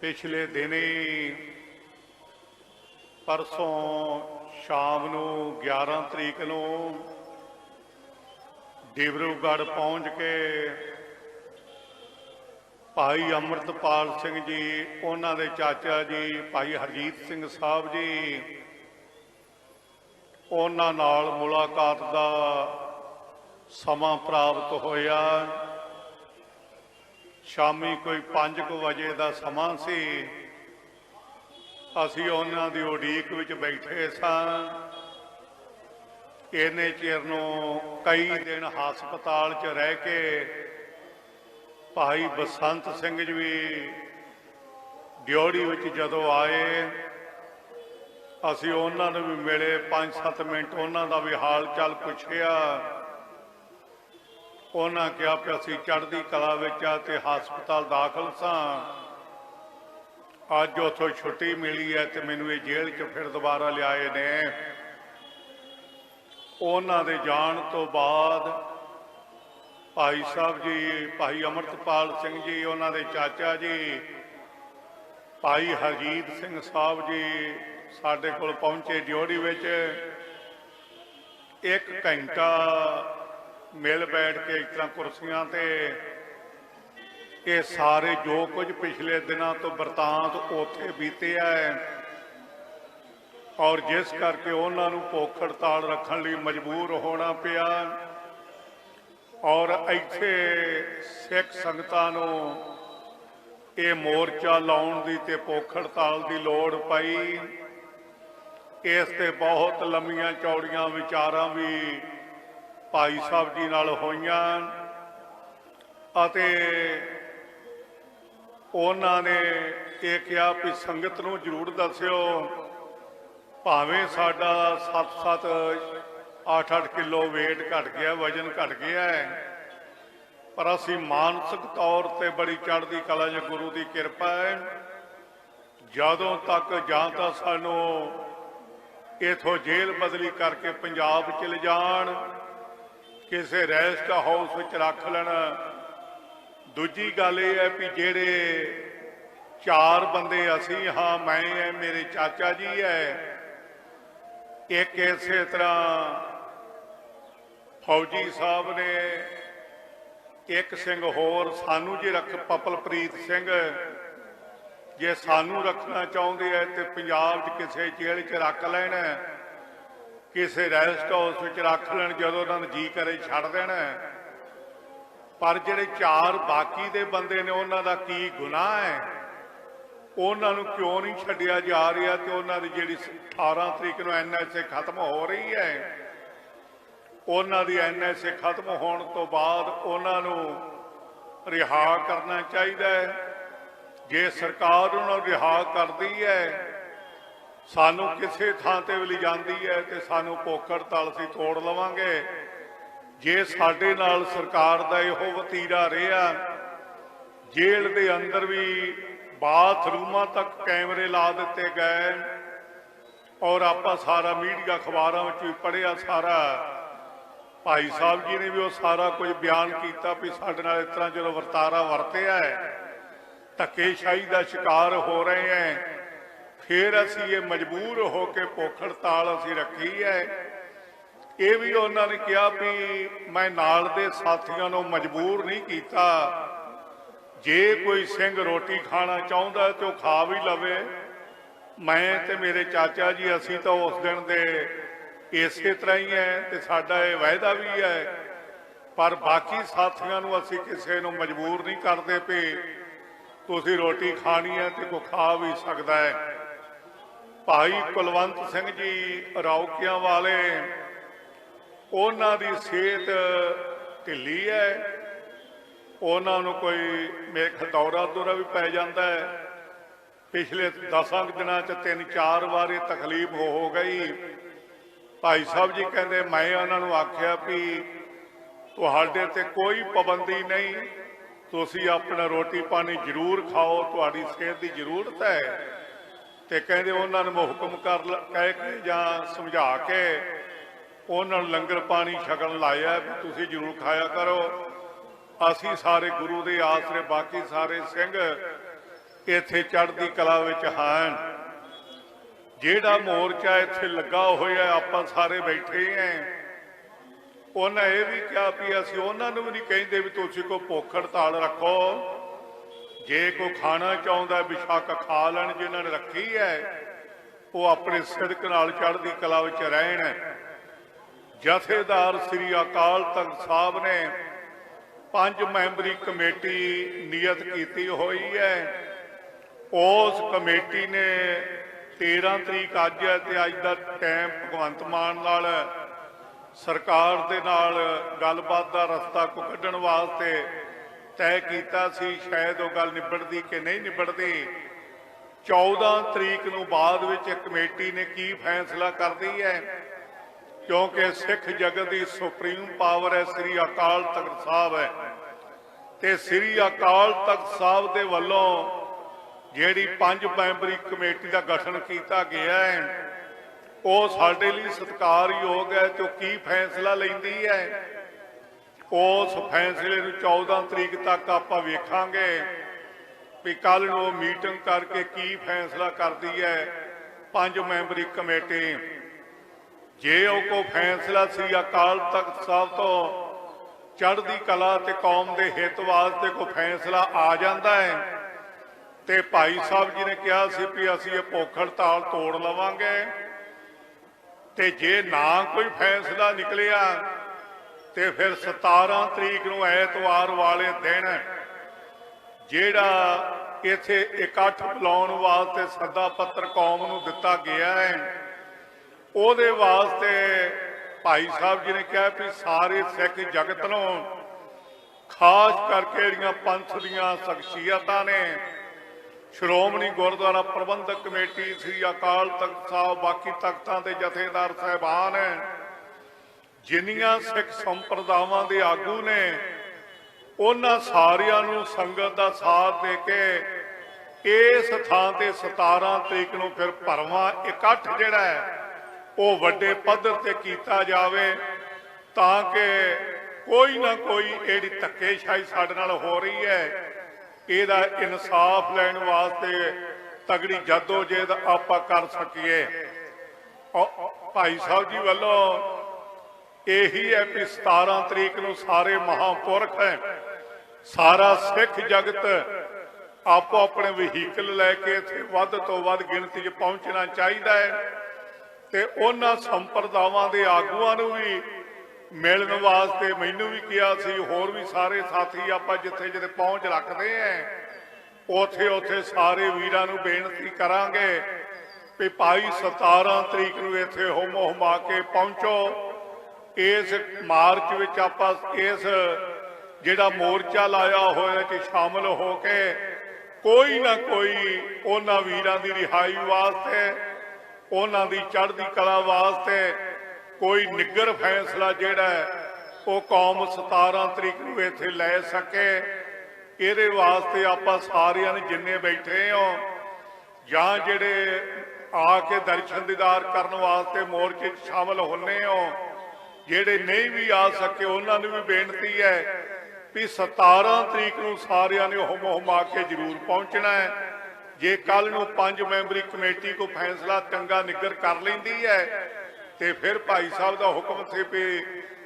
ਪਿਛਲੇ ਦਿਨੀ ਪਰਸੋਂ ਸ਼ਾਮ ਨੂੰ 11 ਤਰੀਕ ਨੂੰ ਡਿਬਰੂਗੜ੍ਹ ਪਹੁੰਚ ਕੇ ਭਾਈ ਅੰਮ੍ਰਿਤਪਾਲ ਸਿੰਘ ਜੀ, ਉਹਨਾਂ ਦੇ ਚਾਚਾ ਜੀ, ਭਾਈ ਹਰਜੀਤ ਸਿੰਘ ਸਾਹਿਬ ਜੀ, ਉਹਨਾਂ ਨਾਲ ਮੁਲਾਕਾਤ ਦਾ ਸਮਾਂ ਪ੍ਰਾਪਤ ਹੋਇਆ। ਸ਼ਾਮੀ ਕੋਈ 5:00 ਵਜੇ ਦਾ ਸਮਾਂ ਸੀ। ਅਸੀਂ ਉਹਨਾਂ ਦੀ ਉਡੀਕ ਵਿੱਚ ਬੈਠੇ ਸਾਂ। ਇਹਨੇ ਚਿਰ ਨੂੰ ਕਈ ਦਿਨ ਹਸਪਤਾਲ 'ਚ ਰਹਿ ਕੇ ਭਾਈ ਬਸੰਤ ਸਿੰਘ ਜੀ ਵੀ ਡਿਓੜੀ ਵਿੱਚ ਜਦੋਂ ਆਏ, ਅਸੀਂ ਉਹਨਾਂ ਨੂੰ ਵੀ ਮਿਲੇ 5-7 ਮਿੰਟ ਉਹਨਾਂ ਦਾ ਵੀ ਹਾਲ ਚਾਲ ਪੁੱਛਿਆ। ਉਹਨਾਂ ਕਿਹਾ ਕਿ ਅਸੀਂ ਚੜ੍ਹਦੀ ਕਲਾ ਵਿੱਚ ਆ ਤੇ ਹਸਪਤਾਲ ਦਾਖਲ ਸਾਂ। ਅੱਜ ਉਥੋਂ ਛੁੱਟੀ ਮਿਲੀ ਹੈ ਤੇ ਮੈਨੂੰ ਇਹ ਜੇਲ੍ਹ 'ਚ ਫਿਰ ਦੁਬਾਰਾ ਲਿਆਏ ਨੇ। ਉਹਨਾਂ ਦੇ ਜਾਣ ਤੋਂ ਬਾਅਦ ਭਾਈ ਸਾਹਿਬ ਜੀ, ਭਾਈ ਅਮਰਤਪਾਲ ਸਿੰਘ ਜੀ, ਉਹਨਾਂ ਦੇ ਚਾਚਾ ਜੀ, ਭਾਈ ਹਰਜੀਤ ਸਿੰਘ ਸਾਹਿਬ ਜੀ ਸਾਡੇ ਕੋਲ ਪਹੁੰਚੇ ਡਿਓੜੀ ਵਿੱਚ। ਇੱਕ ਘੰਟਾ ਮਿਲ ਬੈਠ ਕੇ ਇਸ ਤਰ੍ਹਾਂ ਕੁਰਸੀਆਂ ਤੇ ਇਹ ਸਾਰੇ ਜੋ ਕੁਝ ਪਿਛਲੇ ਦਿਨਾਂ ਤੋਂ ਵਰਤਾਂਤ ਉੱਥੇ ਬੀਤਿਆ ਹੈ ਔਰ ਜਿਸ ਕਰਕੇ ਉਹਨਾਂ ਨੂੰ ਭੁੱਖ ਹੜਤਾਲ ਰੱਖਣ ਲਈ ਮਜਬੂਰ ਹੋਣਾ ਪਿਆ ਔਰ ਇੱਥੇ ਸਿੱਖ ਸੰਗਤਾਂ ਨੂੰ ਇਹ ਮੋਰਚਾ ਲਾਉਣ ਦੀ ਤੇ ਭੁੱਖ ਹੜਤਾਲ ਦੀ ਲੋੜ ਪਈ। ਇਸ ਤੇ ਬਹੁਤ ਲੰਮੀਆਂ ਚੌੜੀਆਂ ਵਿਚਾਰਾਂ ਵੀ ਭਾਈ ਸਾਹਿਬ ਜੀ ਨਾਲ ਹੋਈਆਂ ਅਤੇ ਉਹਨਾਂ ਨੇ ਇਹ ਕਿਹਾ ਵੀ ਸੰਗਤ ਨੂੰ ਜ਼ਰੂਰ ਦੱਸਿਓ, ਭਾਵੇਂ ਸਾਡਾ 7-7 8-8 ਕਿਲੋ weight ਘਟ ਗਿਆ, ਵਜਨ ਘਟ ਗਿਆ ਹੈ, ਪਰ ਅਸੀਂ ਮਾਨਸਿਕ ਤੌਰ ਤੇ ਬੜੀ ਚੜ੍ਹਦੀ ਕਲਾ 'ਚ ਗੁਰੂ ਦੀ ਕਿਰਪਾ ਹੈ। ਜਦੋਂ ਤੱਕ ਜਾਂ ਤਾਂ ਸਾਨੂੰ ਇਥੋਂ ਜੇਲ੍ਹ ਬਦਲੀ ਕਰਕੇ ਪੰਜਾਬ ਚ ਲਿਜਾਣ ਕਿਸੇ ਰੈਸਟ ਹਾਊਸ ਵਿੱਚ ਰੱਖ ਲੈਣ। ਦੂਜੀ ਗੱਲ ਇਹ ਹੈ ਵੀ ਜਿਹੜੇ ਚਾਰ ਬੰਦੇ ਅਸੀਂ ਹਾਂ, ਮੈਂ ਹੈ, ਮੇਰੇ ਚਾਚਾ ਜੀ ਹੈ, ਇੱਕ ਇਸੇ ਤਰ੍ਹਾਂ ਫੌਜੀ ਸਾਹਿਬ ਨੇ, ਇੱਕ ਸਿੰਘ ਹੋਰ, ਸਾਨੂੰ ਜੇ ਰੱਖ ਪਪਲਪ੍ਰੀਤ ਸਿੰਘ, ਜੇ ਸਾਨੂੰ ਰੱਖਣਾ ਚਾਹੁੰਦੇ ਐ ਤੇ ਪੰਜਾਬ 'ਚ ਕਿਸੇ ਜੇਲ੍ਹ 'ਚ ਰੱਖ ਲੈਣਾ ਕਿਸੇ ਰੈਸਟ ਹਾਊਸ ਵਿੱਚ ਰੱਖ ਲੈਣ, ਜਦੋਂ ਉਹਨਾਂ ਨੂੰ ਜੀ ਕਰੇ, ਛੱਡ ਦੇਣਾ ਪਰ ਜਿਹੜੇ ਚਾਰ ਬਾਕੀ ਦੇ ਬੰਦੇ ਨੇ, ਉਹਨਾਂ ਦਾ ਕੀ ਗੁਨਾਹ ਹੈ? ਉਹਨਾਂ ਨੂੰ ਕਿਉਂ ਨਹੀਂ ਛੱਡਿਆ ਜਾ ਰਿਹਾ ਤੇ ਉਹਨਾਂ ਦੀ ਜਿਹੜੀ 18 ਤਰੀਕ ਨੂੰ ਐਨਐਸਏ ਖਤਮ ਹੋ ਰਹੀ ਹੈ? ਉਹਨਾਂ ਦੀ ਐਨਐਸਏ ਖਤਮ ਹੋਣ ਤੋਂ ਬਾਅਦ ਉਹਨਾਂ ਨੂੰ ਰਿਹਾ ਕਰਨਾ ਚਾਹੀਦਾ ਹੈ। ਜੇ ਸਰਕਾਰ ਉਹਨਾਂ ਨੂੰ ਰਿਹਾ ਕਰਦੀ ਹੈ ਸਾਨੂੰ ਕਿਸੇ ਥਾਂ ਤੇ ਵੀ ਲਿਜਾਂਦੀ ਹੈ ਤੇ ਸਾਨੂੰ ਭੁੱਖ ਤਲ ਅਸੀਂ ਤੋੜ ਲਵਾਂਗੇ। ਜੇ ਸਾਡੇ ਨਾਲ ਸਰਕਾਰ ਦਾ ਇਹੋ ਵਤੀਰਾ ਰਿਹਾ, ਜੇਲ੍ਹ ਦੇ ਅੰਦਰ ਵੀ ਬਾਥਰੂਮਾਂ ਤੱਕ ਕੈਮਰੇ ਲਾ ਦਿੱਤੇ ਗਏ ਔਰ ਆਪਾਂ ਸਾਰਾ ਮੀਡੀਆ ਅਖਬਾਰਾਂ ਵਿੱਚ ਵੀ ਪੜਿਆ ਸਾਰਾ। ਭਾਈ ਸਾਹਿਬ ਜੀ ਨੇ ਵੀ ਉਹ ਸਾਰਾ ਕੁਝ ਬਿਆਨ ਕੀਤਾ ਵੀ ਸਾਡੇ ਨਾਲ ਇਸ ਤਰ੍ਹਾਂ ਜਦੋਂ ਵਰਤਾਰਾ ਵਰਤਿਆ ਹੈ, ਧੱਕੇਸ਼ਾਹੀ ਦਾ ਸ਼ਿਕਾਰ ਹੋ ਰਹੇ ਹੈ। ਫਿਰ ਅਸੀਂ ਇਹ ਮਜਬੂਰ ਹੋ ਕੇ ਪੋਖੜ ਤਾਲ ਅਸੀਂ ਰੱਖੀ ਹੈ। ਇਹ ਵੀ ਉਹਨਾਂ ਨੇ ਕਿਹਾ ਵੀ ਮੈਂ ਨਾਲ ਦੇ ਸਾਥੀਆਂ ਨੂੰ ਮਜਬੂਰ ਨਹੀਂ ਕੀਤਾ। ਜੇ ਕੋਈ ਸਿੰਘ ਰੋਟੀ ਖਾਣਾ ਚਾਹੁੰਦਾ ਹੈ ਤੇ ਉਹ ਖਾ ਵੀ ਲਵੇ। ਮੈਂ ਤੇ ਮੇਰੇ ਚਾਚਾ ਜੀ, ਅਸੀਂ ਤਾਂ ਉਸ ਦਿਨ ਦੇ ਇਸੇ ਤਰ੍ਹਾਂ ਹੀ ਹੈ ਤੇ ਸਾਡਾ ਇਹ ਵਾਅਦਾ ਵੀ ਹੈ। ਪਰ ਬਾਕੀ ਸਾਥੀਆਂ ਨੂੰ ਅਸੀਂ ਕਿਸੇ ਨੂੰ ਮਜਬੂਰ ਨਹੀਂ ਕਰਦੇ ਪਏ। ਤੁਸੀਂ ਰੋਟੀ ਖਾਣੀ ਹੈ ਤੇ ਕੋ ਖਾ ਵੀ ਸਕਦਾ ਹੈ। ਭਾਈ ਕੁਲਵੰਤ ਸਿੰਘ ਜੀ ਰੌਕੀਆਂ ਵਾਲੇ, ਉਹਨਾਂ ਦੀ ਸਿਹਤ ਢਿੱਲੀ ਹੈ। ਉਹਨਾਂ ਨੂੰ ਕੋਈ ਮੇਖ ਦੌਰਾ ਦੌਰਾ ਵੀ ਪੈ ਜਾਂਦਾ ਹੈ। ਪਿਛਲੇ 10 ਦਿਨਾਂ ਚ ਤਿੰਨ ਚਾਰ ਵਾਰੀ ਤਕਲੀਫ ਹੋ ਹੋ ਗਈ। ਭਾਈ ਸਾਹਿਬ ਜੀ ਕਹਿੰਦੇ, ਮੈਂ ਉਹਨਾਂ ਨੂੰ ਆਖਿਆ ਵੀ ਤੁਹਾਡੇ ਤੇ ਕੋਈ ਪਾਬੰਦੀ ਨਹੀਂ। ਤੁਸੀਂ ਆਪਣਾ ਰੋਟੀ ਪਾਣੀ ਜ਼ਰੂਰ ਖਾਓ, ਤੁਹਾਡੀ ਸਿਹਤ ਦੀ ਜ਼ਰੂਰਤ ਹੈ। ਤੇ ਕਹਿੰਦੇ ਉਹਨਾਂ ਨੂੰ ਹੁਕਮ ਕਰ ਲ- ਕਹਿ ਕੇ ਜਾਂ ਸਮਝਾ ਕੇ ਉਹਨਾਂ ਨੂੰ ਲੰਗਰ ਪਾਣੀ ਛਕਣ ਲਾਇਆ ਵੀ ਤੁਸੀਂ ਜ਼ਰੂਰ ਖਾਇਆ ਕਰੋ। ਅਸੀਂ ਸਾਰੇ ਗੁਰੂ ਦੇ ਆਸਰੇ, ਬਾਕੀ ਸਾਰੇ ਸਿੰਘ ਇੱਥੇ ਚੜ੍ਹਦੀ ਕਲਾ ਵਿੱਚ ਹਨ ਜਿਹੜਾ ਮੋਰਚਾ ਇੱਥੇ ਲੱਗਾ ਹੋਇਆ, ਆਪਾਂ ਸਾਰੇ ਬੈਠੇ ਆਂ। ਉਹਨਾਂ ਇਹ ਵੀ ਕਿਹਾ ਵੀ ਅਸੀਂ ਉਹਨਾਂ ਨੂੰ ਵੀ ਨਹੀਂ ਕਹਿੰਦੇ ਵੀ ਤੁਸੀਂ ਕੋਈ ਭੁੱਖ ਹੜਤਾਲ ਰੱਖੋ। ਜੇ ਕੋਈ ਖਾਣਾ ਚਾਹੁੰਦਾ ਵਿਸ਼ਾਕ ਖਾ ਲੈਣ, ਜਿਨ੍ਹਾਂ ਨੇ ਰੱਖੀ ਹੈ, ਉਹ ਆਪਣੇ ਸਿਦਕ ਨਾਲ ਚੜ੍ਹਦੀ ਕਲਾ ਵਿੱਚ ਰਹਿਣ। ਜਥੇਦਾਰ ਸ੍ਰੀ ਅਕਾਲ ਤਖਤ ਸਾਹਿਬ ਨੇ ਪੰਜ ਮੈਂਬਰੀ ਕਮੇਟੀ ਨਿਯਤ ਕੀਤੀ ਹੋਈ ਹੈ। ਉਸ ਕਮੇਟੀ ਨੇ 13 ਤਰੀਕ ਅੱਜ ਹੈ ਤੇ ਅੱਜ ਦਾ ਟਾਈਮ ਭਗਵੰਤ ਮਾਨ ਨਾਲ ਸਰਕਾਰ ਦੇ ਨਾਲ ਗੱਲਬਾਤ ਦਾ ਰਸਤਾ ਕੋ ਕੱਢਣ ਵਾਸਤੇ ਤੈਅ ਕੀਤਾ ਸੀ, ਸ਼ਾਇਦ ਉਹ ਗੱਲ ਨਿਬੜਦੀ ਕਿ ਨਹੀਂ ਨਿਬੜਦੀ। 14 ਤਰੀਕ ਨੂੰ ਬਾਅਦ ਵਿੱਚ ਇਹ ਕਮੇਟੀ ਨੇ ਕੀ ਫੈਸਲਾ ਕਰਦੀ ਹੈ? ਕਿਉਂਕਿ ਸਿੱਖ ਜਗਤ ਦੀ ਸੁਪਰੀਮ ਪਾਵਰ ਹੈ, ਸ੍ਰੀ ਅਕਾਲ ਤਖਤ ਸਾਹਿਬ ਹੈ। ਤੇ ਸ੍ਰੀ ਅਕਾਲ ਤਖਤ ਸਾਹਿਬ ਦੇ ਵੱਲੋਂ ਜਿਹੜੀ ਪੰਜ ਮੈਂਬਰੀ ਕਮੇਟੀ ਦਾ ਗਠਨ ਕੀਤਾ ਗਿਆ ਹੈ, ਉਹ ਸਾਡੇ ਲਈ ਸਤਿਕਾਰਯੋਗ ਹੈ, ਤੇ ਉਹ ਕੀ ਫੈਸਲਾ ਲੈਂਦੀ ਹੈ? ਉਸ ਫੈਸਲੇ ਨੂੰ 14 ਤਰੀਕ ਤੱਕ ਆਪਾਂ ਵੇਖਾਂਗੇ ਵੀ ਕੱਲ ਨੂੰ ਮੀਟਿੰਗ ਕਰਕੇ ਕੀ ਫੈਸਲਾ ਕਰਦੀ ਹੈ ਪੰਜ ਮੈਂਬਰੀ ਕਮੇਟੀ। ਜੇ ਉਹ ਕੋ ਫੈਸਲਾ ਸ੍ਰੀ ਅਕਾਲ ਤਖਤ ਸਾਹਿਬ ਤੋਂ ਚੜ੍ਹਦੀ ਕਲਾ ਤੇ ਕੌਮ ਦੇ ਹਿੱਤ ਵਾਸਤੇ ਕੋ ਫੈਸਲਾ ਆ ਜਾਂਦਾ ਹੈ, ਤੇ ਭਾਈ ਸਾਹਿਬ ਜੀ ਨੇ ਕਿਹਾ ਸੀ ਵੀ ਅਸੀਂ ਇਹ ਭੁੱਖ ਹੜਤਾਲ ਤੋੜ ਲਵਾਂਗੇ, ਤੇ ਜੇ ਨਾ ਕੋਈ ਫੈਸਲਾ ਨਿਕਲਿਆ ਤੇ ਫਿਰ 17 ਤਰੀਕ ਨੂੰ ਐਤਵਾਰ ਵਾਲੇ ਦਿਨ ਜਿਹੜਾ ਇੱਥੇ ਇਕੱਠ ਬੁਲਾਉਣ ਵਾਸਤੇ ਸੱਦਾ ਪੱਤਰ ਕੌਮ ਨੂੰ ਦਿੱਤਾ ਗਿਆ ਹੈ, ਉਹਦੇ ਵਾਸਤੇ ਭਾਈ ਸਾਹਿਬ ਜੀ ਨੇ ਕਿਹਾ ਵੀ ਸਾਰੇ ਸਿੱਖ ਜਗਤ ਨੂੰ ਖਾਸ ਕਰਕੇ ਜਿਹੜੀਆਂ ਪੰਥ ਦੀਆਂ ਸ਼ਖਸੀਅਤਾਂ ਨੇ, ਸ਼੍ਰੋਮਣੀ ਗੁਰਦੁਆਰਾ ਪ੍ਰਬੰਧਕ ਕਮੇਟੀ ਸ੍ਰੀ ਅਕਾਲ ਤਖਤ ਸਾਹਿਬ, ਬਾਕੀ ਤਖਤਾਂ ਦੇ ਜਥੇਦਾਰ ਸਹਿਬਾਨ ਜਿੰਨੀਆਂ ਸਿੱਖ ਸੰਪਰਦਾਵਾਂ ਦੇ ਆਗੂ ਨੇ, ਉਹਨਾਂ ਸਾਰਿਆਂ ਨੂੰ ਸੰਗਤ ਦਾ ਸਾਥ ਦੇ ਕੇ ਇਸ ਥਾਂ ਤੇ 17 ਤਰੀਕ ਨੂੰ ਫਿਰ ਭਰਵਾਂ ਇਕੱਠ ਜਿਹੜਾ ਹੈ, ਉਹ ਵੱਡੇ ਪੱਧਰ ਤੇ ਕੀਤਾ ਜਾਵੇ ਤਾਂ ਕਿ ਕੋਈ ਨਾ ਕੋਈ ਜਿਹੜੀ ਧੱਕੇਸ਼ਾਹੀ ਸਾਡੇ ਨਾਲ ਹੋ ਰਹੀ ਹੈ, ਇਹਦਾ ਇਨਸਾਫ ਲੈਣ ਵਾਸਤੇ ਤਗੜੀ ਜਦੋਜਹਿਦ ਆਪਾਂ ਕਰ ਸਕੀਏ। ਭਾਈ ਸਾਹਿਬ ਜੀ ਵੱਲੋਂ ਇਹੀ ਹੈ ਕਿ 17 ਤਰੀਕ ਨੂੰ ਸਾਰੇ ਮਹਾਪੁਰਖ ਹੈ। ਸਾਰਾ ਸਿੱਖ ਜਗਤ ਆਪੋ ਆਪਣੇ ਵਹੀਕਲ ਲੈ ਕੇ ਇੱਥੇ ਵੱਧ ਤੋਂ ਵੱਧ ਗਿਣਤੀ 'ਚ ਪਹੁੰਚਣਾ ਚਾਹੀਦਾ ਹੈ ਤੇ ਉਹਨਾਂ ਸੰਪਰਦਾਵਾਂ ਦੇ ਆਗੂਆਂ ਨੂੰ ਵੀ ਮਿਲਣ ਵਾਸਤੇ ਮੈਨੂੰ ਵੀ ਕਿਹਾ ਸੀ, ਹੋਰ ਵੀ ਸਾਰੇ ਸਾਥੀ ਆਪਾਂ ਜਿੱਥੇ ਜਿੱਥੇ ਪਹੁੰਚ ਰੱਖਦੇ ਆਂ ਉਥੇ ਉਥੇ ਸਾਰੇ ਵੀਰਾਂ ਨੂੰ ਬੇਨਤੀ ਕਰਾਂਗੇ ਵੀ ਭਾਈ 17 ਤਰੀਕ ਨੂੰ ਇੱਥੇ ਹੋਮੋ ਹਮਾ ਕੇ ਪਹੁੰਚੋ। ਇਸ ਮਾਰਚ ਵਿੱਚ ਆਪਾਂ ਇਸ ਜਿਹੜਾ ਮੋਰਚਾ ਲਾਇਆ ਹੋਇਆ ਕਿ ਸ਼ਾਮਲ ਹੋ ਕੇ ਕੋਈ ਨਾ ਕੋਈ ਉਹਨਾਂ ਵੀਰਾਂ ਦੀ ਰਿਹਾਈ ਵਾਸਤੇ, ਉਹਨਾਂ ਦੀ ਚੜ੍ਹਦੀ ਕਲਾ ਵਾਸਤੇ ਕੋਈ ਨਿੱਗਰ ਫੈਸਲਾ ਜਿਹੜਾ ਉਹ ਕੌਮ 17 ਤਰੀਕ ਨੂੰ ਇੱਥੇ ਲੈ ਸਕੇ। ਇਹਦੇ ਵਾਸਤੇ ਆਪਾਂ ਸਾਰਿਆਂ ਨੇ ਜਿੰਨੇ ਬੈਠੇ ਹਾਂ, ਜਾਂ ਜਿਹੜੇ ਆ ਕੇ ਦਰਸ਼ਨ ਦੀਦਾਰ ਕਰਨ ਵਾਸਤੇ ਮੋਰਚੇ 'ਚ ਸ਼ਾਮਲ ਹੁੰਨੇ ਹੋ ਜਿਹੜੇ ਨਹੀਂ ਵੀ ਆ ਸਕੇ, ਉਹਨਾਂ ਨੂੰ ਵੀ ਬੇਨਤੀ ਹੈ ਵੀ 17 ਤਰੀਕ ਨੂੰ ਸਾਰਿਆਂ ਨੇ ਹੁਮ ਹੁਮਾ ਕੇ ਜ਼ਰੂਰ ਪਹੁੰਚਣਾ ਹੈ। ਜੇ ਕੱਲ ਨੂੰ ਪੰਜ ਮੈਂਬਰੀ ਕਮੇਟੀ ਕੋ ਫੈਸਲਾ ਚੰਗਾ ਨਿੱਗਰ ਕਰ ਲੈਂਦੀ ਹੈ, ਤੇ ਫਿਰ ਭਾਈ ਸਾਹਿਬ ਦਾ ਹੁਕਮ ਸੀ ਵੀ